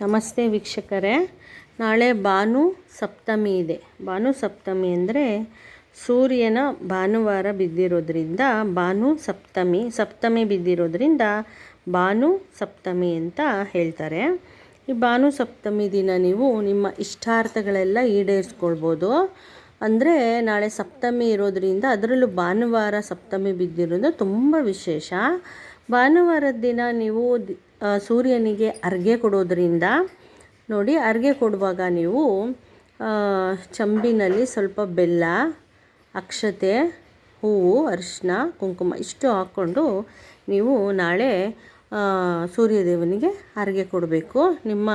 ನಮಸ್ತೆ ವೀಕ್ಷಕರೇ. ನಾಳೆ ಭಾನು ಸಪ್ತಮಿ ಇದೆ. ಭಾನು ಸಪ್ತಮಿ ಅಂದರೆ ಸೂರ್ಯನ ಭಾನುವಾರ ಬಿದ್ದಿರೋದ್ರಿಂದ ಭಾನು ಸಪ್ತಮಿ ಸಪ್ತಮಿ ಬಿದ್ದಿರೋದ್ರಿಂದ ಭಾನು ಸಪ್ತಮಿ ಅಂತ ಹೇಳ್ತಾರೆ. ಈ ಭಾನು ಸಪ್ತಮಿ ದಿನ ನೀವು ನಿಮ್ಮ ಇಷ್ಟಾರ್ಥಗಳೆಲ್ಲ ಈಡೇರಿಸ್ಕೊಳ್ಬೋದು. ಅಂದರೆ ನಾಳೆ ಸಪ್ತಮಿ ಇರೋದ್ರಿಂದ ಅದರಲ್ಲೂ ಭಾನುವಾರ ಸಪ್ತಮಿ ಬಿದ್ದಿರೋದು ತುಂಬ ವಿಶೇಷ. ಭಾನುವಾರದ ದಿನ ನೀವು ಸೂರ್ಯನಿಗೆ ಅರ್ಗೆ ಕೊಡೋದ್ರಿಂದ ನೋಡಿ ಅರ್ಗೆ ಕೊಡುವಾಗ ನೀವು ಚಂಬಿನಲ್ಲಿ ಸ್ವಲ್ಪ ಬೆಲ್ಲ, ಅಕ್ಷತೆ, ಹೂವು ಅರಿಶಿನ ಕುಂಕುಮ ಇಷ್ಟು ಹಾಕ್ಕೊಂಡು ನೀವು ನಾಳೆ ಸೂರ್ಯದೇವನಿಗೆ ಅರ್ಗೆ ಕೊಡಬೇಕು. ನಿಮ್ಮ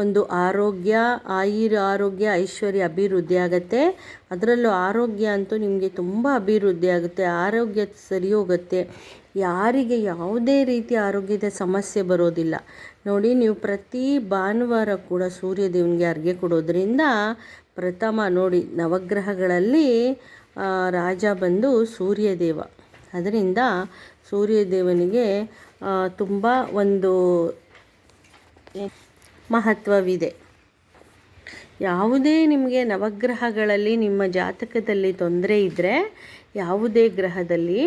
ಒಂದು ಆರೋಗ್ಯ, ಆಯುರ್ ಆರೋಗ್ಯ, ಐಶ್ವರ್ಯ ಅಭಿವೃದ್ಧಿ ಆಗುತ್ತೆ. ಅದರಲ್ಲೂ ಆರೋಗ್ಯ ಅಂತೂ ನಿಮಗೆ ತುಂಬ ಅಭಿವೃದ್ಧಿ ಆಗುತ್ತೆ, ಆರೋಗ್ಯ ಸರಿ ಹೋಗುತ್ತೆ. ಯಾರಿಗೆ ಯಾವುದೇ ರೀತಿ ಆರೋಗ್ಯದ ಸಮಸ್ಯೆ ಬರೋದಿಲ್ಲ. ನೋಡಿ, ನೀವು ಪ್ರತಿ ಭಾನುವಾರ ಕೂಡ ಸೂರ್ಯದೇವನಿಗೆ ಅರ್ಗೆ ಕೊಡೋದ್ರಿಂದ ಪ್ರಥಮ ನೋಡಿ, ನವಗ್ರಹಗಳಲ್ಲಿ ರಾಜ ಬಂದು ಸೂರ್ಯದೇವ. ಅದರಿಂದ ಸೂರ್ಯದೇವನಿಗೆ ತುಂಬ ಒಂದು ಮಹತ್ವವಿದೆ. ಯಾವುದೇ ನಿಮಗೆ ನವಗ್ರಹಗಳಲ್ಲಿ ನಿಮ್ಮ ಜಾತಕದಲ್ಲಿ ತೊಂದರೆ ಇದ್ದರೆ ಯಾವುದೇ ಗ್ರಹದಲ್ಲಿ,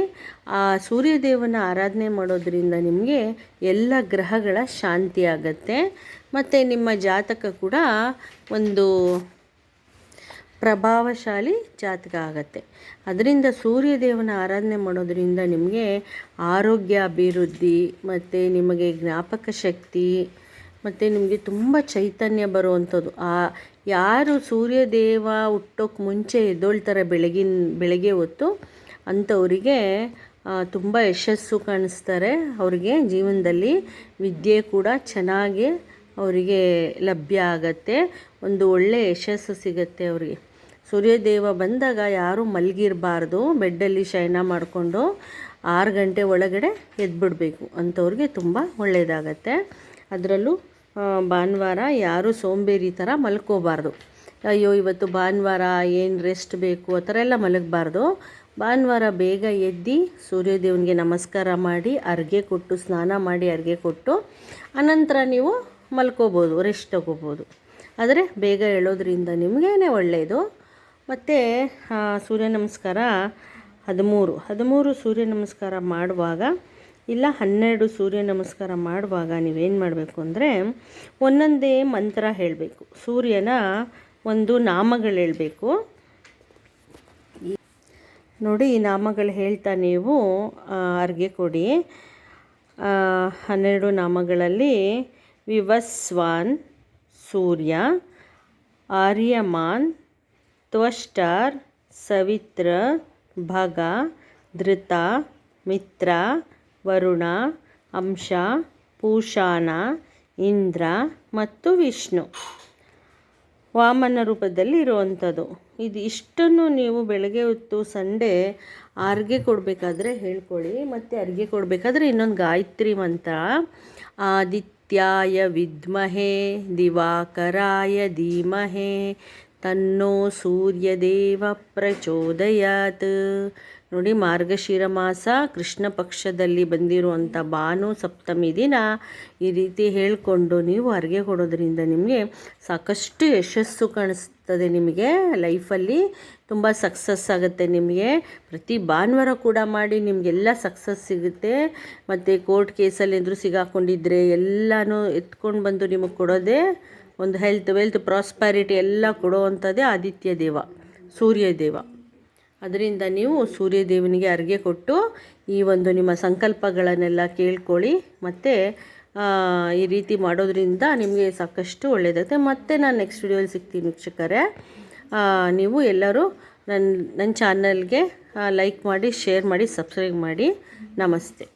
ಆ ಸೂರ್ಯದೇವನ ಆರಾಧನೆ ಮಾಡೋದರಿಂದ ನಿಮಗೆ ಎಲ್ಲ ಗ್ರಹಗಳ ಶಾಂತಿ ಆಗತ್ತೆ. ಮತ್ತು ನಿಮ್ಮ ಜಾತಕ ಕೂಡ ಒಂದು ಪ್ರಭಾವಶಾಲಿ ಜಾತಕ ಆಗತ್ತೆ. ಅದರಿಂದ ಸೂರ್ಯದೇವನ ಆರಾಧನೆ ಮಾಡೋದರಿಂದ ನಿಮಗೆ ಆರೋಗ್ಯ ಅಭಿವೃದ್ಧಿ, ಮತ್ತು ನಿಮಗೆ ಜ್ಞಾಪಕ ಶಕ್ತಿ ಮತ್ತು ನಿಮಗೆ ತುಂಬ ಚೈತನ್ಯ ಬರುವಂಥದ್ದು. ಆ, ಯಾರು ಸೂರ್ಯದೇವ ಹುಟ್ಟೋಕ್ಕೆ ಮುಂಚೆ ಎದ್ದೊಳ್ತಾರೆ ಬೆಳಗಿನ, ಬೆಳಗ್ಗೆ ಹೊತ್ತು, ಅಂಥವರಿಗೆ ತುಂಬ ಯಶಸ್ಸು ಕಾಣಿಸ್ತಾರೆ. ಅವರಿಗೆ ಜೀವನದಲ್ಲಿ ವಿದ್ಯೆ ಕೂಡ ಚೆನ್ನಾಗಿ ಅವರಿಗೆ ಲಭ್ಯ ಆಗತ್ತೆ. ಒಂದು ಒಳ್ಳೆಯ ಯಶಸ್ಸು ಸಿಗತ್ತೆ ಅವರಿಗೆ. ಸೂರ್ಯದೇವ ಬಂದಾಗ ಯಾರೂ ಮಲಗಿರಬಾರ್ದು, ಬೆಡ್ಡಲ್ಲಿ ಶಯನ ಮಾಡಿಕೊಂಡು ಆರು ಗಂಟೆ ಒಳಗಡೆ ಎದ್ಬಿಡಬೇಕು. ಅಂಥವ್ರಿಗೆ ತುಂಬ ಒಳ್ಳೆಯದಾಗತ್ತೆ ಅದರಲ್ಲೂ ಭಾನುವಾರ ಯಾರೂ ಸೋಂಬೇರಿ ಥರ ಮಲ್ಕೋಬಾರ್ದು. ಅಯ್ಯೋ, ಇವತ್ತು ಭಾನುವಾರ ಏನು ರೆಸ್ಟ್ ಬೇಕು? ಆ ಥರ ಎಲ್ಲ ಮಲಗಬಾರ್ದು. ಭಾನುವಾರ ಬೇಗ ಎದ್ದು ಸೂರ್ಯದೇವನಿಗೆ ನಮಸ್ಕಾರ ಮಾಡಿ, ಅರ್ಗೆ ಕೊಟ್ಟು, ಸ್ನಾನ ಮಾಡಿ, ಅರ್ಗೆ ಕೊಟ್ಟು, ಅನಂತರ ನೀವು ಮಲ್ಕೋಬೋದು ರೆಸ್ಟ್ ತಗೋಬೋದು. ಆದರೆ ಬೇಗ ಹೇಳೋದ್ರಿಂದ ನಿಮಗೇನೆ ಒಳ್ಳೆಯದು ಮತ್ತು ಸೂರ್ಯ ನಮಸ್ಕಾರ ಹದಿಮೂರು. ಹದಿಮೂರು ಸೂರ್ಯ ನಮಸ್ಕಾರ ಮಾಡುವಾಗ ಇಲ್ಲ, ಹನ್ನೆರಡು ಸೂರ್ಯ ನಮಸ್ಕಾರ ಮಾಡುವಾಗ ನೀವೇನು ಮಾಡಬೇಕು ಅಂದರೆ ಒಂದೊಂದೇ ಮಂತ್ರ ಹೇಳಬೇಕು. ಸೂರ್ಯನ ಒಂದು ನಾಮಗಳು ಹೇಳಬೇಕು. ನೋಡಿ ಈ ನಾಮಗಳು ಹೇಳ್ತಾ ನೀವು ಅರ್ಗೆ ಕೊಡಿ. ಹನ್ನೆರಡು ನಾಮಗಳಲ್ಲಿ ವಿವಸ್ವಾನ್, ಸೂರ್ಯ, ಆರ್ಯಮಾನ್, ತ್ವಷ್ಟಾರ್, ಸವಿತ್ರ, ಭಗ, ಧೃತ, ಮಿತ್ರ ವರುಣ, ಅಂಶ ಪೂಷಾನ ಇಂದ್ರ ಮತ್ತು ವಿಷ್ಣು. ವಾಮನ ರೂಪದಲ್ಲಿ ಇರುವಂಥದ್ದು. ಇದು ಇಷ್ಟನ್ನು ನೀವು ಬೆಳಗ್ಗೆ ಹೊತ್ತು ಸಂಡೇ ಅರ್ಗೆ ಕೊಡಬೇಕಾದ್ರೆ ಹೇಳ್ಕೊಳ್ಳಿ, ಮತ್ತು ಅರ್ಗೆ ಕೊಡಬೇಕಾದ್ರೆ ಇನ್ನೊಂದು ಗಾಯತ್ರಿ ಮಂತ್ರ. ಆದಿತ್ಯಾಯ ವಿದ್ಮಹೇ, ದಿವಾಕರಾಯ ಧೀಮಹೇ ತನ್ನೋ ಸೂರ್ಯದೇವ ಪ್ರಚೋದಯಾತ್. ನೋಡಿ, ಮಾರ್ಗಶಿರ ಮಾಸ ಕೃಷ್ಣ ಪಕ್ಷದಲ್ಲಿ ಬಂದಿರುವಂಥ ಭಾನು ಸಪ್ತಮಿ ದಿನ ಈ ರೀತಿ ಹೇಳಿಕೊಂಡು ನೀವು ಅರ್ಗೆ ಕೊಡೋದ್ರಿಂದ ನಿಮಗೆ ಸಾಕಷ್ಟು ಯಶಸ್ಸು ಕಾಣಿಸ್ತದೆ ನಿಮಗೆ. ಲೈಫಲ್ಲಿ ತುಂಬ ಸಕ್ಸಸ್ ಆಗುತ್ತೆ ನಿಮಗೆ. ಪ್ರತಿ ಭಾನುವಾರ ಕೂಡ ಮಾಡಿ ನಿಮಗೆಲ್ಲ ಸಕ್ಸಸ್ ಸಿಗುತ್ತೆ. ಮತ್ತು ಕೋರ್ಟ್ ಕೇಸಲ್ಲಿ ಸಿಗಾಕೊಂಡಿದ್ರೆ ಎಲ್ಲನೂ ಎತ್ಕೊಂಡು ಬಂದು ನಿಮಗೆ ಕೊಡೋದೇ ಒಂದು ಹೆಲ್ತ್ ವೆಲ್ತ್ ಪ್ರಾಸ್ಪ್ಯಾರಿಟಿ ಎಲ್ಲ ಕೊಡುವಂಥದ್ದೇ ಆದಿತ್ಯ ದೇವ, ಸೂರ್ಯ ದೇವ. ಅದರಿಂದ ನೀವು ಸೂರ್ಯದೇವನಿಗೆ ಅರ್ಗೆ ಕೊಟ್ಟು ಈ ಒಂದು ನಿಮ್ಮ ಸಂಕಲ್ಪಗಳನ್ನೆಲ್ಲ ಕೇಳ್ಕೊಳ್ಳಿ. ಮತ್ತು ಈ ರೀತಿ ಮಾಡೋದ್ರಿಂದ ನಿಮಗೆ ಸಾಕಷ್ಟು ಒಳ್ಳೆಯದಾಗುತ್ತೆ ಮತ್ತು ನಾನು ನೆಕ್ಸ್ಟ್ ವಿಡಿಯೋಲಿ ಸಿಗ್ತೀನಿ ವೀಕ್ಷಕರೇ. ನೀವು ಎಲ್ಲರೂ ನನ್ನ ನನ್ನ ಚಾನಲ್ಗೆ ಲೈಕ್ ಮಾಡಿ ಶೇರ್ ಮಾಡಿ ಸಬ್ಸ್ಕ್ರೈಬ್ ಮಾಡಿ. ನಮಸ್ತೆ.